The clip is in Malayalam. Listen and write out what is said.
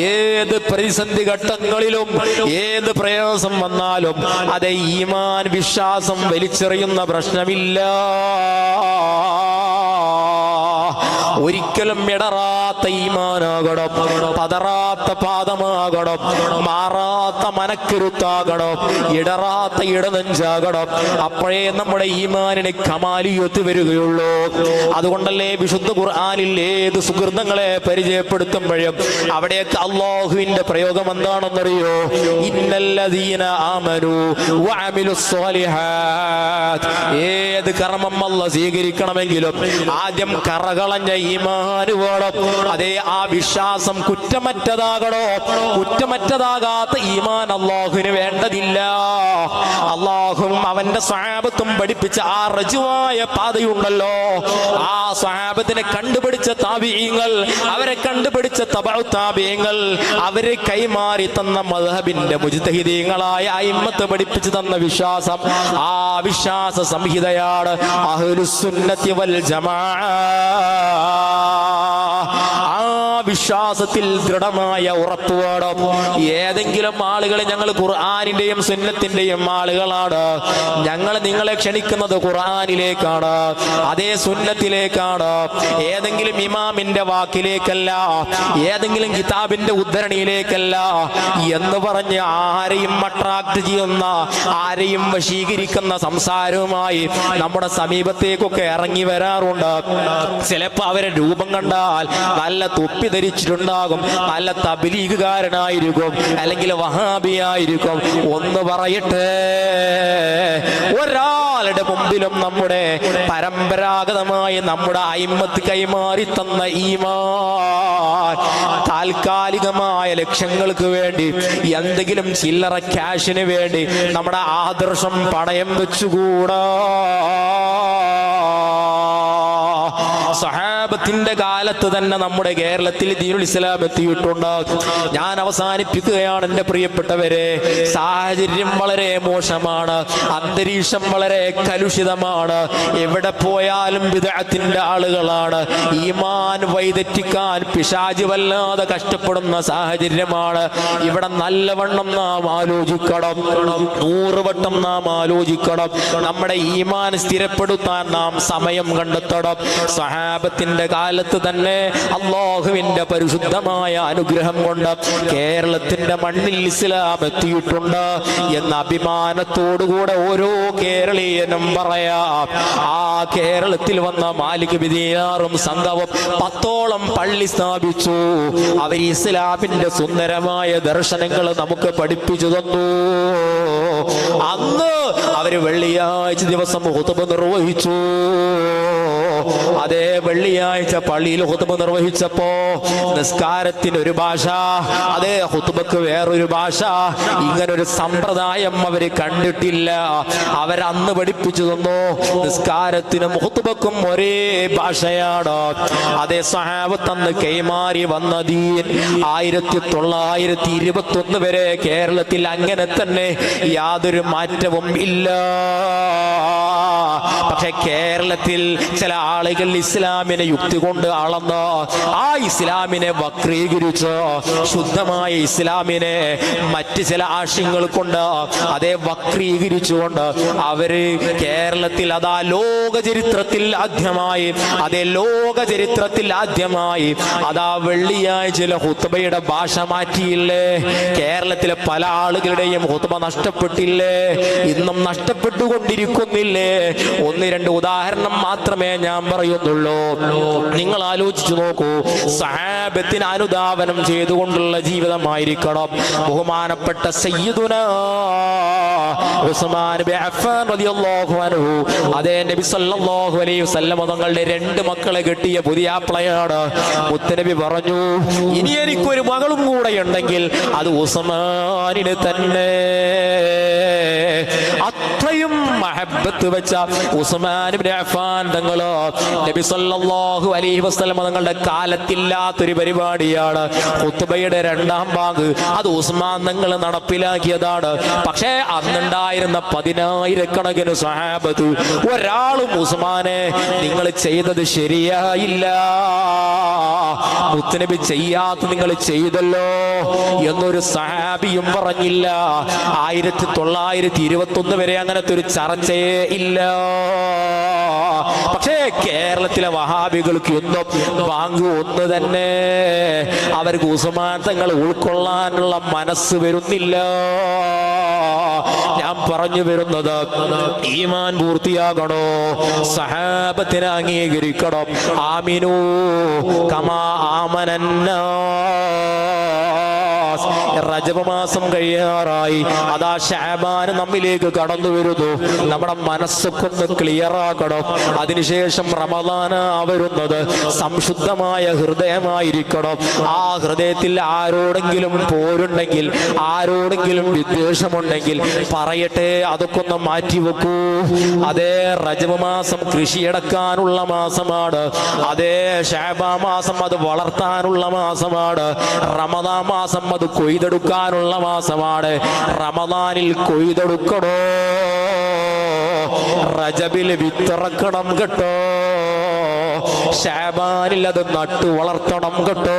ഏത് പ്രതിസന്ധി ഘട്ടങ്ങളിലും ഏത് പ്രയാസം വന്നാലും അതെ ഈമാൻ വിശ്വാസം വലിച്ചെറിയുന്ന പ്രശ്നമില്ല. ഒരിക്കലും ഇടറാത്ത ഈമാനാകണം പതറാത്ത പാദമാകണം മാറാത്ത മനക്കരുത്താകണം ഇടറാത്ത ഇടനെഞ്ചാകണം. അപ്പോഴേ നമ്മുടെ ഈമാനിന് കമാലിയൊത്തു വരികയുള്ളൂ. അതുകൊണ്ടല്ലേ വിശുദ്ധ ഖുർആാനിൽ ഏത് സുഹൃതങ്ങളെ പരിചയപ്പെടുത്തുമ്പോഴും അവിടെയൊക്കെ അള്ളാഹുവിന്റെ പ്രയോഗം എന്താണെന്നറിയോ? ഇന്നല്ലദീന ഏത് കർമ്മം അല്ല സ്വീകരിക്കണമെങ്കിലും ആദ്യം കറകളഞ്ഞ ഈമാന് വേണം. അതേ ആ വിശ്വാസം കുറ്റമറ്റതാകണോ? കുറ്റമറ്റതാകാത്ത ഈമാൻ അള്ളാഹുവിന് വേണ്ടതില്ല. അള്ളാഹും അവന്റെ സ്വാപത്വം പഠിപ്പിച്ച ആ റജുവായ പാതയുണ്ടല്ലോ. ആ സ്വാപത്തിനെ കണ്ടുപിടിച്ച താപീയങ്ങൾ അവരെ കണ്ടുപിടിച്ച താപീയങ്ങൾ അവരെ കൈമാറി തന്ന മദ്ഹബിന്റെ മുജ്തഹിദീങ്ങളായ അയിമത്ത് പഠിപ്പിച്ചു തന്ന വിശ്വാസം ആ വിശ്വാസ സംഹിതയാണ് അഹ്ലുസുന്നത്തി വൽ ജമാ വിശ്വാസത്തിൽ ദൃഢമായ ഉറപ്പുവാടോ ഏതെങ്കിലും ആളുകൾ ഞങ്ങൾ ഖുർആാനിന്റെയും സുന്നത്തിന്റെയും ആളുകളാണ്. ഞങ്ങൾ നിങ്ങളെ ക്ഷണിക്കുന്നത് ഖുർആാനിലേക്കാണ് അതേ സുന്നത്തിലേക്കാണ്. ഏതെങ്കിലും ഇമാമിന്റെ വാക്കിലേക്കല്ല ഏതെങ്കിലും കിതാബിന്റെ ഉദ്ധരണിയിലേക്കല്ല എന്ന് പറഞ്ഞ് ആരെയും അട്രാക്ട് ചെയ്യുന്ന ആരെയും വശീകരിക്കുന്ന സംസാരവുമായി നമ്മുടെ സമീപത്തേക്കൊക്കെ ഇറങ്ങി വരാറുണ്ട്. ചിലപ്പോ അവരെ രൂപം കണ്ടാൽ നല്ല തൊപ്പി ധരിച്ചിട്ടുണ്ടാകും നല്ല തബിലീഗുകാരനായിരിക്കും അല്ലെങ്കിൽ വഹാബിയായിരിക്കും. ഒന്ന് പറയട്ടെ ഒരാളുടെ മുമ്പിലും നമ്മുടെ പരമ്പരാഗതമായി നമ്മുടെ അയിമത്ത് കൈമാറി തന്ന ഈമാൻ താൽക്കാലികമായ ലക്ഷ്യങ്ങൾക്ക് വേണ്ടി എന്തെങ്കിലും ചില്ലറ ക്യാഷിന് വേണ്ടി നമ്മുടെ ആദർശം പണയം വെച്ചുകൂടാ. സഹാബത്തിന്റെ കാലത്ത് തന്നെ നമ്മുടെ കേരളത്തിൽ ദീനുൽ ഇസ്ലാം എത്തിയിട്ടുണ്ട്. ഞാൻ അവസാനിപ്പിക്കുകയാണ് എന്റെ പ്രിയപ്പെട്ടവരെ. സാഹചര്യം വളരെ മോശമാണ്. അന്തരീക്ഷം വളരെ കലുഷിതമാണ്. എവിടെ പോയാലും വിദഗ്ധത്തിന്റെ ആളുകളാണ്. ഈമാൻ വൈതെറ്റിക്കാൻ പിശാജ് വല്ലാതെ കഷ്ടപ്പെടുന്ന സാഹചര്യമാണ്. ഇവിടെ നല്ലവണ്ണം നാം ആലോചിക്കണം. നൂറ് വട്ടം നാം ആലോചിക്കണം. നമ്മുടെ ഈമാൻ സ്ഥിരപ്പെടുത്താൻ നാം സമയം കണ്ടെത്തണം. സഹാബത്തിന്റെ കാലത്ത് തന്നെ അള്ളാഹുവിന്റെ പരിശുദ്ധമായ അനുഗ്രഹം കൊണ്ട് കേരളത്തിന്റെ മണ്ണിൽ ഇസ്ലാം എത്തിയിട്ടുണ്ട് എന്ന അഭിമാനത്തോടുകൂടെ ഓരോ കേരളീയനും പറയാം. ആ കേരളത്തിൽ വന്ന മാലിക് ബിദിയാറും സംഘവും പത്തോളം പള്ളി സ്ഥാപിച്ചു. അവർ ഇസ്ലാമിന്റെ സുന്ദരമായ ദർശനങ്ങൾ നമുക്ക് പഠിപ്പിച്ചു തന്നു. അന്ന് അവർ വെള്ളിയാഴ്ച ദിവസം ഹുതുബ നിർവഹിച്ചു. അതേ വെള്ളിയാഴ്ച പള്ളിയിൽ ഹുത്തുമ നിർവഹിച്ചപ്പോ നിസ്കാരത്തിന് ഒരു ഭാഷ അതേ ഹുത്തുമക്ക് വേറൊരു ഭാഷ. ഇങ്ങനൊരു സമ്പ്രദായം അവർ കണ്ടിട്ടില്ല. അവരന്ന് പഠിപ്പിച്ചു തന്നു. നിസ്കാരത്തിനും ഹുത്തുമക്കും ഒരേ ഭാഷയാണ്. അതേ സഹാബത്തന്ന് കൈമാറി വന്ന ദീൻ ആയിരത്തി തൊള്ളായിരത്തി ഇരുപത്തി ഒന്ന് വരെ കേരളത്തിൽ അങ്ങനെ തന്നെ യാതൊരു മാറ്റവും ഇല്ല. പക്ഷെ കേരളത്തിൽ ചില ആളുകൾ ഇസ്ലാമിനെ യുക്തി കൊണ്ട് അളന്ന് ആ ഇസ്ലാമിനെ വക്രീകരിച്ച് ശുദ്ധമായ ഇസ്ലാമിനെ മറ്റ് ചില ആശയങ്ങൾ കൊണ്ട് അതേ വക്രീകരിച്ചുകൊണ്ട് അവർ കേരളത്തിൽ അതാ ലോക ചരിത്രത്തിൽ ആദ്യമായി അതേ ലോക ചരിത്രത്തിൽ ആദ്യമായി അതാ വെള്ളിയാഴ്ച ഹുത്തബയുടെ ഭാഷ മാറ്റിയില്ലേ? കേരളത്തിലെ പല ആളുകളുടെയും ഹുത്തബ നഷ്ടപ്പെട്ടില്ലേ? ഇന്നും നഷ്ടപ്പെട്ടുകൊണ്ടിരിക്കുന്നില്ലേ? ഒന്ന് രണ്ട് ഉദാഹരണം മാത്രമേ ഞാൻ പറയുന്നുള്ളൂ. നിങ്ങൾ ആലോചിച്ചു നോക്കൂ. സഹാബത്തിന് അനുദാപനം ചെയ്തുകൊണ്ടുള്ള ജീവിതമായിരിക്കണം. ബഹുമാനപ്പെട്ട സയ്യിദുന ഉസ്മാൻ നബി സല്ലല്ലാഹു അലൈഹി തങ്ങളുടെ രണ്ട് മക്കളെ കെട്ടിയ പുതിയ പ്ലയാണ് മുത്തനബി പറഞ്ഞു ഇനി എനിക്കൊരു മകളും കൂടെ ഉണ്ടെങ്കിൽ അത് ഉസ്മാനിന് തന്നെ. അത്രയും മഹബത്ത് വെച്ച ഉസ്മാൻ അഫ്ഫാൻ തങ്ങളോ നബി സല്ലല്ലാഹു അലൈഹി വസല്ലം തങ്ങളുടെ കാലത്തില്ലാത്തൊരു പരിപാടിയാണ്. ഖുത്ബയുടെ രണ്ടാം ഭാഗ്. അത് ഉസ്മാൻ തങ്ങൾ നടപ്പിലാക്കിയതാണ്. പക്ഷേ അന്നുണ്ടായിരുന്ന പതിനായിരക്കണക്കിന് സഹാബത്ത് ഒരാളും ഉസ്മാനെ നിങ്ങൾ ചെയ്തത് ശരിയായില്ല. മുത്തനബി ചെയ്യാത്ത നിങ്ങൾ ചെയ്തല്ലോ എന്നൊരു സഹാബിയും പറഞ്ഞില്ല. ആയിരത്തി തൊള്ളായിരത്തി ഇരുപത്തി ഒന്ന് വരെ അങ്ങനത്തെ ഒരു ചർച്ചയേ ഇല്ല. പക്ഷേ കേരളത്തിലെ വഹാബികൾക്ക് ഒന്നും വാങ്ങു ഒന്ന് തന്നെ. അവർക്ക് ഉസ്മാൻ തങ്ങൾ ഉൾക്കൊള്ളാനുള്ള മനസ്സ് വരുന്നില്ല. ഞാൻ പറഞ്ഞു വരുന്നത് ഈമാൻ പൂർത്തിയാകണോ? സഹാബത്തിനെ അംഗീകരിക്കണം. ആമിനു കമാ ആമനന്നാസ് റജബ മാസം കഴിയാറായി. അതാ ഷാബാൻ നമ്മിലേക്ക് കടന്നു വരുന്നു. നമ്മുടെ മനസ്സൊക്കൊന്ന് ക്ലിയർ ആക്കണം അതിനുശേഷം റമദാന വരുന്നത് സംശുദ്ധമായ ഹൃദയമായിരിക്കണം. ആ ഹൃദയത്തിൽ ആരോടെങ്കിലും പോരുണ്ടെങ്കിൽ ആരോടെങ്കിലും വിദ്വേഷമുണ്ടെങ്കിൽ പറയട്ടെ അതൊക്കെ ഒന്ന് മാറ്റി വെക്കൂ. അതേ റജബ മാസം കൃഷിയടക്കാനുള്ള മാസമാണ്. അതേ ഷാബാ മാസം അത് വളർത്താനുള്ള മാസമാണ്. റമദാ മാസം അത് കൊയ്തെടുക്കാനുള്ള മാസമാണ്. റമദാനിൽ കൊയ്തെടുക്കണോ? റജബിൽ വിത്തിറക്കണം കേട്ടോ. ഷാബാനിൽ അത് നട്ടു വളർത്തണം കേട്ടോ.